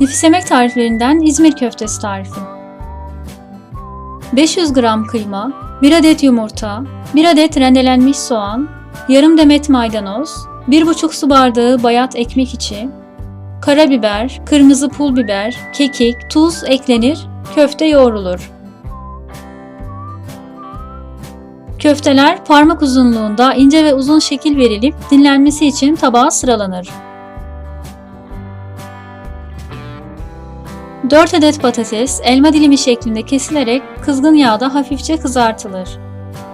Nefis yemek tariflerinden İzmir köftesi tarifi. 500 gram kıyma, 1 adet yumurta, 1 adet rendelenmiş soğan, yarım demet maydanoz, 1,5 su bardağı bayat ekmek içi, karabiber, kırmızı pul biber, kekik, tuz eklenir, köfte yoğrulur. Köfteler parmak uzunluğunda ince ve uzun şekil verilip dinlenmesi için tabağa sıralanır. 4 adet patates elma dilimi şeklinde kesilerek kızgın yağda hafifçe kızartılır.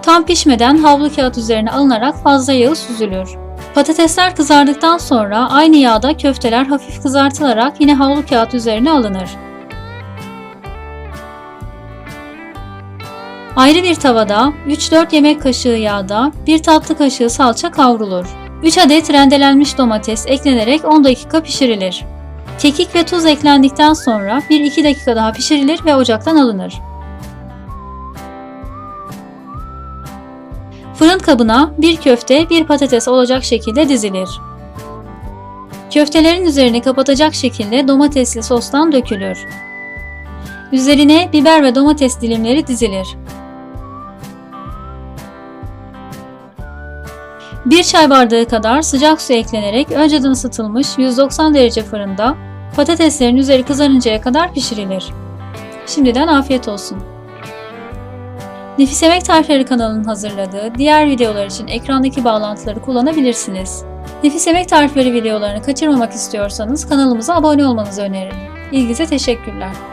Tam pişmeden havlu kağıt üzerine alınarak fazla yağı süzülür. Patatesler kızardıktan sonra aynı yağda köfteler hafif kızartılarak yine havlu kağıt üzerine alınır. Ayrı bir tavada 3-4 yemek kaşığı yağda 1 tatlı kaşığı salça kavrulur. 3 adet rendelenmiş domates eklenerek 10 dakika pişirilir. Kekik ve tuz eklendikten sonra 1-2 dakika daha pişirilir ve ocaktan alınır. Fırın kabına bir köfte, bir patates olacak şekilde dizilir. Köftelerin üzerini kapatacak şekilde domatesli sostan dökülür. Üzerine biber ve domates dilimleri dizilir. Bir çay bardağı kadar sıcak su eklenerek önceden ısıtılmış 190 derece fırında patateslerin üzeri kızarıncaya kadar pişirilir. Şimdiden afiyet olsun. Nefis Yemek Tarifleri kanalının hazırladığı diğer videolar için ekrandaki bağlantıları kullanabilirsiniz. Nefis Yemek Tarifleri videolarını kaçırmamak istiyorsanız kanalımıza abone olmanızı öneririm. İlginize teşekkürler.